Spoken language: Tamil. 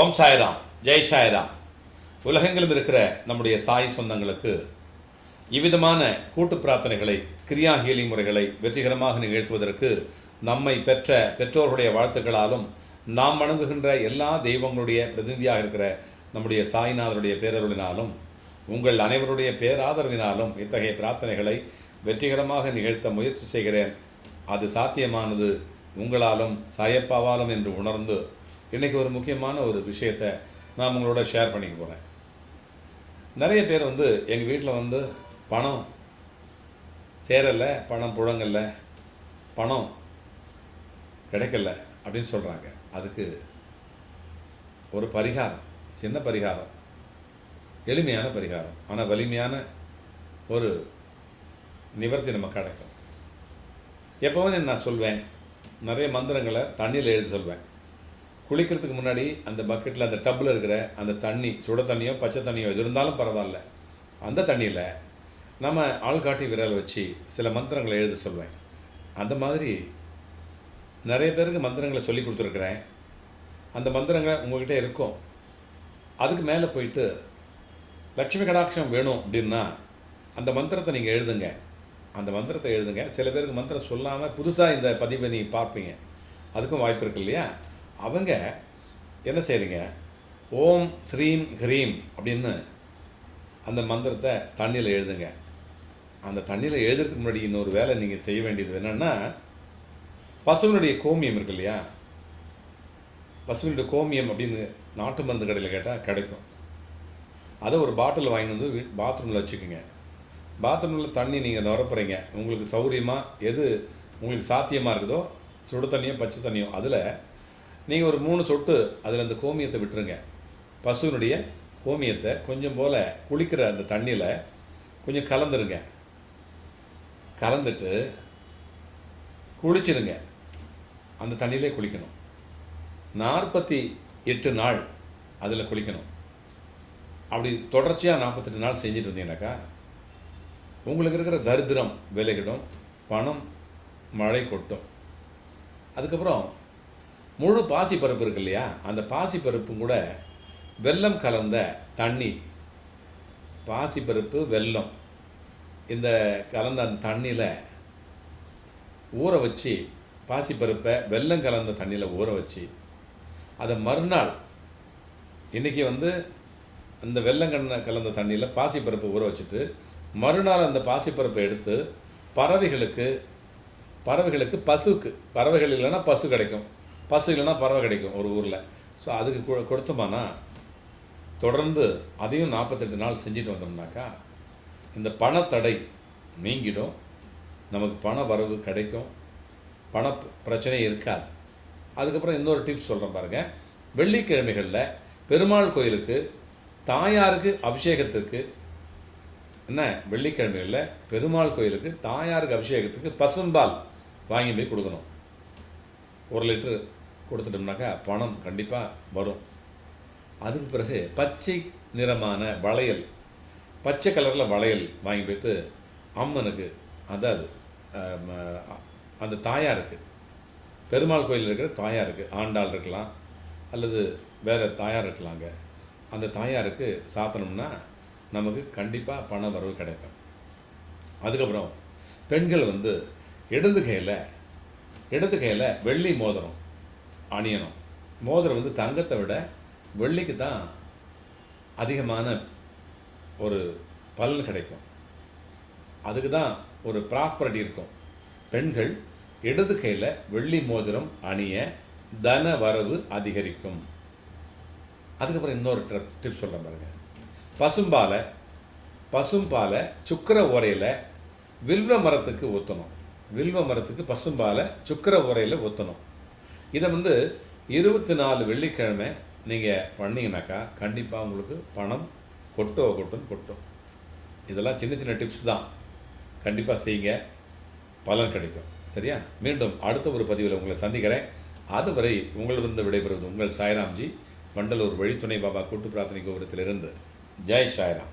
ஓம் சாய்ராம் ஜெய் சாய்ராம். உலகெங்கிலும் இருக்கிற நம்முடைய சாய் சொந்தங்களுக்கு இவ்விதமான கூட்டு பிரார்த்தனைகளை கிரியா ஹீலிங் முறைகளை வெற்றிகரமாக நிகழ்த்துவதற்கு நம்மை பெற்ற பெற்றோர்களுடைய வாழ்த்துக்களாலும் நாம் வணங்குகின்ற எல்லா தெய்வங்களுடைய பிரதிநிதியாக இருக்கிற நம்முடைய சாய்நாதருடைய பேரருளினாலும் உங்கள் அனைவருடைய பேராதரவினாலும் இத்தகைய பிரார்த்தனைகளை வெற்றிகரமாக நிகழ்த்த முயற்சி செய்கிறேன். அது சாத்தியமானது உங்களாலும் சாயப்பாவாலும் என்று உணர்ந்து இன்றைக்கி ஒரு முக்கியமான ஒரு விஷயத்தை நான் உங்களோட ஷேர் பண்ணிக்க போகிறேன் நிறைய பேர் வந்து எங்கள் வீட்டில் வந்து பணம் சேரலை பணம் புழங்கல்ல பணம் கிடைக்கல அப்படின்னு சொல்கிறாங்க அதுக்கு ஒரு பரிகாரம் சின்ன பரிகாரம் எளிமையான பரிகாரம். ஆனால் வலிமையான ஒரு நிவர்த்தி நமக்கு கிடைக்கும். எப்போவும் நான் சொல்வேன் நிறைய மந்திரங்களை தண்ணியில் எழுதி சொல்வேன். குளிக்கிறதுக்கு முன்னாடி அந்த பக்கெட்டில் அந்த டப்பில் இருக்கிற அந்த தண்ணி சுட தண்ணியோ பச்சை தண்ணியோ எது இருந்தாலும் பரவாயில்ல. அந்த தண்ணியில் நம்ம ஆள்காட்டி விரல் வச்சு சில மந்திரங்களை எழுத சொல்வேன். அந்த மாதிரி நிறைய பேருக்கு மந்திரங்களை சொல்லி கொடுத்துருக்குறேன். அந்த மந்திரங்கள் உங்கள்கிட்ட இருக்கும். அதுக்கு மேலே போயிட்டு லட்சுமி கடாட்சம் வேணும் அப்படின்னா அந்த மந்திரத்தை நீங்கள் எழுதுங்க. அந்த மந்திரத்தை எழுதுங்க. சில பேருக்கு மந்திரம் சொல்லாமல் புதுசாக இந்த பதிவை நீ பார்ப்பீங்க. அதுக்கும் வாய்ப்பு இருக்கு இல்லையா? அவங்க என்ன செய்கிறீங்க ஓம் ஸ்ரீம் ஹ்ரீம் அப்படின்னு அந்த மந்திரத்தை தண்ணியில் எழுதுங்க. அந்த தண்ணியில் எழுதுறதுக்கு முன்னாடி இன்னொரு வேலை நீங்கள் செய்ய வேண்டியது என்னென்னா பசுவினுடைய கோமியம் இருக்கு இல்லையா? பசுவினுடைய கோமியம் அப்படின்னு நாட்டு மருந்து கடையில் கேட்டால் கிடைக்கும். அதை ஒரு பாட்டில் வாங்கி வந்து வீ பாத்ரூமில் வச்சுக்கோங்க. பாத்ரூமில் தண்ணி நீங்கள் நிரப்புறீங்க. உங்களுக்கு சௌகரியமாக எது உங்களுக்கு சாத்தியமாக இருக்குதோ சுடு தண்ணியோ பச்சை தண்ணியோ அதில் நீங்கள் ஒரு மூணு சொட்டு அதில் அந்த கோமியத்தை விட்டுருங்க. பசுவினுடைய கோமியத்தை கொஞ்சம் போல் குளிக்கிற அந்த தண்ணியில் கொஞ்சம் கலந்துருங்க. கலந்துட்டு குளிச்சிடுங்க அந்த தண்ணியிலே குளிக்கணும். நாற்பத்தி எட்டு நாள் அதில் குளிக்கணும். அப்படி தொடர்ச்சியாக நாற்பத்தெட்டு நாள் செஞ்சுட்டு இருந்தீங்கன்னாக்கா உங்களுக்கு இருக்கிற தரித்திரம் விலகிடும். பணம் மழை கொட்டும். அதுக்கப்புறம் முழு பாசி பருப்பு இருக்கு இல்லையா அந்த பாசி பருப்பும் கூட வெல்லம் கலந்த தண்ணி. பாசி பருப்பு வெல்லம். இந்த கலந்த அந்த தண்ணியில் ஊற வச்சு பாசி பருப்பை வெல்லம் கலந்த தண்ணியில் ஊற வச்சு அதை மறுநாள் இன்றைக்கி வந்து அந்த வெள்ளங்கண்ண கலந்த தண்ணியில் பாசிப்பருப்பு ஊற வச்சுட்டு மறுநாள் அந்த பாசிப்பருப்பை எடுத்து பறவைகளுக்கு பறவைகளுக்கு பசுக்கு பறவைகள் இல்லைன்னா பசு கிடைக்கும். பசு இல்லைன்னா பறவை கிடைக்கும் ஒரு ஊரில். ஸோ அதுக்கு கொ- கொடுத்தோமானா தொடர்ந்து அதையும் நாற்பத்தெட்டு நாள் செஞ்சுட்டு வந்தோம்னாக்கா இந்த பணத்தடை நீங்கிடும். நமக்கு பண வரவு கிடைக்கும். பண பிரச்சனை இருக்காது. அதுக்கப்புறம் இன்னொரு டிப்ஸ் சொல்கிறேன் பாருங்கள் வெள்ளிக்கிழமைகளில் பெருமாள் கோயிலுக்கு தாயாருக்கு அபிஷேகத்துக்கு என்ன வெள்ளிக்கிழமைகளில் பெருமாள் கோயிலுக்கு தாயாருக்கு அபிஷேகத்துக்கு பசும்பால் வாங்கி போய் கொடுக்கணும். ஒரு லிட்டரு கொடுத்துட்டோம்னாக்கா பணம் கண்டிப்பாக வரும். அதுக்கு பிறகு பச்சை நிறமான வளையல் பச்சை கலரில் வளையல் வாங்கி போயிட்டு அம்மனுக்கு அதாவது அந்த தாயாருக்கு பெருமாள் கோயில் இருக்கிற தாயாருக்கு ஆண்டாள் இருக்கலாம் அல்லது வேறு தாயார் இருக்கலாங்க அந்த தாயாருக்கு சாத்தனம்னா நமக்கு கண்டிப்பாக பண வரவு கிடைக்கும். அதுக்கப்புறம் பெண்கள் வந்து இடது கையில் இடது கையில் வெள்ளி மோதிரம் அணியணும். மோதிரம் வந்து தங்கத்தை விட வெள்ளிக்கு தான் அதிகமான ஒரு பலன் கிடைக்கும். அதுக்கு தான் ஒரு ப்ராஸ்பரிட்டி இருக்கும். பெண்கள் இடது கையில் வெள்ளி மோதிரம் அணிய தன வரவு அதிகரிக்கும். அதுக்கப்புறம் இன்னொரு ட்ரிப் டிப் சொல்கிறேன் பாருங்க. பசும்பாலை பசும்பாலை சுக்கர ஓரையில் வில்வ மரத்துக்கு ஊற்றணும் வில்வ மரத்துக்கு பசும்பாலை சுக்கர உரையில் ஊற்றணும் இதை வந்து இருபத்தி நாலு வெள்ளிக்கிழமை நீங்கள் பண்ணிங்கனாக்கா கண்டிப்பாக உங்களுக்கு பணம் கொட்டோ கொட்டும் கொட்டும். இதெல்லாம் சின்ன சின்ன டிப்ஸ் தான். கண்டிப்பாக செய்யுங்க பலன் கிடைக்கும். சரியா? மீண்டும் அடுத்த ஒரு பதிவில் உங்களை சந்திக்கிறேன். அதுவரை உங்களிடம் விடைபெறுவது உங்கள் சாய்ராம்ஜி. மண்டலூர் வழித்துணை பாபா கூட்டு பிரார்த்தனை கோபுரத்திலிருந்து. ஜெய் சாய்ராம்.